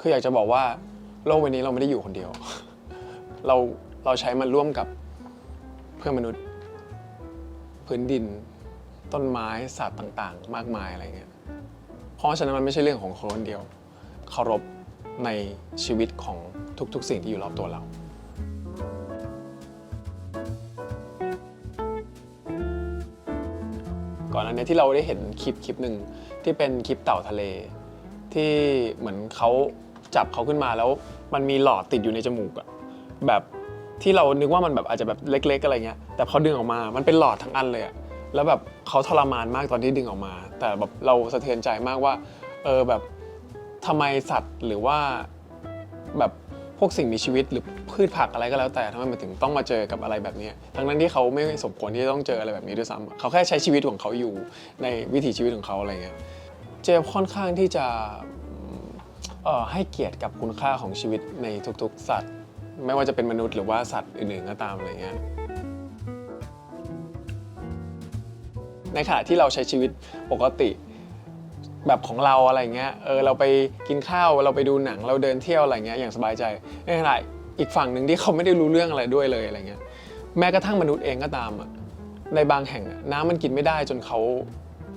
คืออยากจะบอกว่าโลกใบนี้เราไม่ได้อยู่คนเดียว เราเราใช้มันร่วมกับเพื่อนมนุษย์ พื้นดิน ต้นไม้สัตว์ต่างๆ มากมายอะไรเงี้ยเพราะฉะนั้นมันไม่ใช่เรื่องของคนคนเดียวเคารพในชีวิตของทุกๆ สิ่งที่อยู่รอบตัวเราก่อนอันนี้ที่เราได้เห็นคลิปคลิปหนึ่งที่เป็นคลิปเต่าทะเล ที่เหมือนเขา จับเขาขึ้นมาแล้วมันมีหลอดติดอยู่ในจมูกอะแบบที่เรานึกว่ามันแบบอาจจะแบบเล็ก ๆ อะไรเงี้ยแต่พอดึงออกมา มันเป็นหลอดทั้งอันเลยอะแล้วแบบเขาทรมานมากตอนที่ดึงออกมา แต่แบบเราสะเทือนใจมากว่าเออแบบทำไมสัตว์หรือว่าแบบพวกสิ่งมีชีวิตหรือพืชผักอะไรก็แล้วแต่ทำไมมันถึงต้องมาเจอกับอะไรแบบนี้ทั้งนั้นที่เขาไม่สมควรที่จะต้องเจออะไรแบบนี้ด้วยซ้ำเขาแค่ใช้ชีวิตของเขาอยู่ในวิถีชีวิตของเขาอะไรเงี้ยเจมค่อนข้างที่จะ เอ่อให้เกียรติกับคุณค่าของชีวิตในทุกๆ สัตว์ ไม่ว่าจะเป็นมนุษย์หรือว่าสัตว์อื่นๆก็ตามอะไรเงี้ยในขณะที่เราใช้ชีวิตปกติแบบของเราอะไรเงี้ยเออเราไปกินข้าวเราไปดูหนังเราเดินเที่ยวอะไรเงี้ยอย่างสบายใจในขณะอีกฝั่งหนึ่งที่เขาไม่ได้รู้เรื่องอะไรด้วยเลยอะไรเงี้ยแม้กระทั่งมนุษย์เองก็ตามอะในบางแห่งน้ำมันกินไม่ได้จนเขา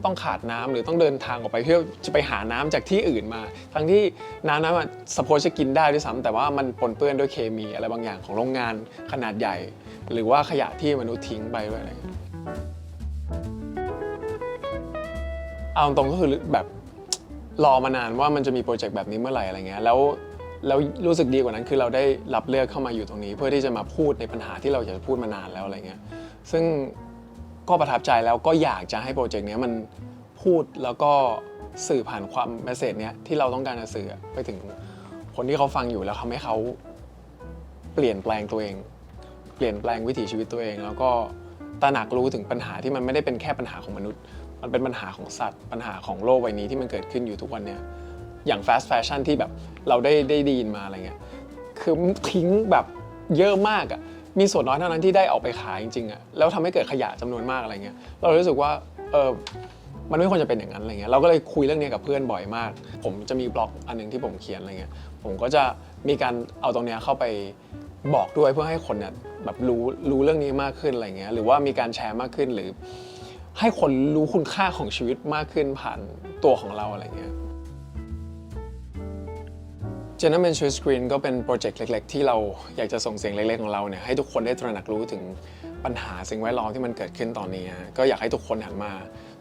ต้องขาดน้ำหรือต้องเดินทางออกไปเพื่อจะไปหาน้ำจากที่อื่นมา ทั้งที่น้ำนั้นมันสปจะกินได้ด้วยซ้ำแต่ว่ามันปนเปื้อนด้วยเคมีอะไรบางอย่างของโรงงานขนาดใหญ่ หรือว่าขยะที่มนุษย์ทิ้งไปด้วยอะไรเอาตรงก็คือแบบรอมานานว่ามันจะมีโปรเจกต์แบบนี้เมื่อไหร่อะไรเงี้ยแล้วแล้วรู้สึกดีกว่านั้นคือเราได้รับเลือกเข้ามาอยู่ตรงนี้ เพื่อที่จะมาพูดในปัญหาที่เราอยากจะพูดมานานแล้วอะไรเงี้ยซึ่ง ก็ประทับใจแล้วก็อยากจะให้โปรเจกต์นี้มันพูดแล้วก็สื่อผ่านความเมสเซจเนี้ยที่เราต้องการจะสื่อไปถึงคนที่เขาฟังอยู่แล้วทำให้เขาเปลี่ยนแปลงตัวเอง เปลี่ยนแปลงวิถีชีวิตตัวเอง แล้วก็ตระหนักรู้ถึงปัญหาที่มันไม่ได้เป็นแค่ปัญหาของมนุษย์ มันเป็นปัญหาของสัตว์ ปัญหาของโลกใบนี้ที่มันเกิดขึ้นอยู่ทุกวันเนี้ยอย่าง fast fashion ที่แบบเราได้ได้ได้ยินมาอะไรเงี้ยคือทิ้งแบบเยอะมากอะ มีส่วนน้อยเท่านั้นที่ได้ออกไปขายจริงๆอะแล้วทำให้เกิดขยะจำนวนมากอะไรเงี้ยเรารู้สึกว่าเออมันไม่ควรจะเป็นอย่างนั้นอะไรเงี้ยเราก็เลยคุยเรื่องนี้กับเพื่อนบ่อยมาก ผมจะมีบล็อกอันหนึงที่ผมเขียนอะไรเงี้ยผมก็จะมีการเอาตรงเนี้ยเข้าไปบอกด้วยเพื่อให้คนเนี่ยแบบรู้รู้เรื่องนี้มากขึ้นอะไรเงี้ยหรือว่ามีการแชร์มากขึ้นหรือ ให้คนรู้คุณค่าของชีวิตมากขึ้นผ่านตัวของเราอะไรเงี้ย Gentleman Choose Green ก็เป็นโปรเจกต์เล็ก ๆ ที่เราอยากจะส่งเสียงเล็ก ๆ ของเราเนี่ยให้ทุกคนได้ตระหนักรู้ถึงปัญหาสิ่งแวดล้อมที่มันเกิดขึ้นตอนนี้ฮะก็อยากให้ทุกคนหันมา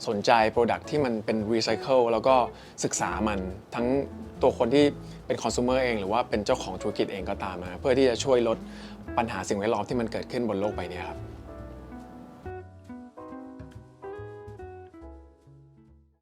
สนใจโปรดักที่มันเป็นรีไซเคิลแล้วก็ศึกษามันทั้งตัวคนที่เป็นคอน sumer เอง หรือว่าเป็นเจ้าของธุรกิจเองก็ตามนะเพื่อที่จะช่วยลดปัญหาสิ่งแวดล้อมที่มันเกิดขึ้นบนโลกใบนี้ครับ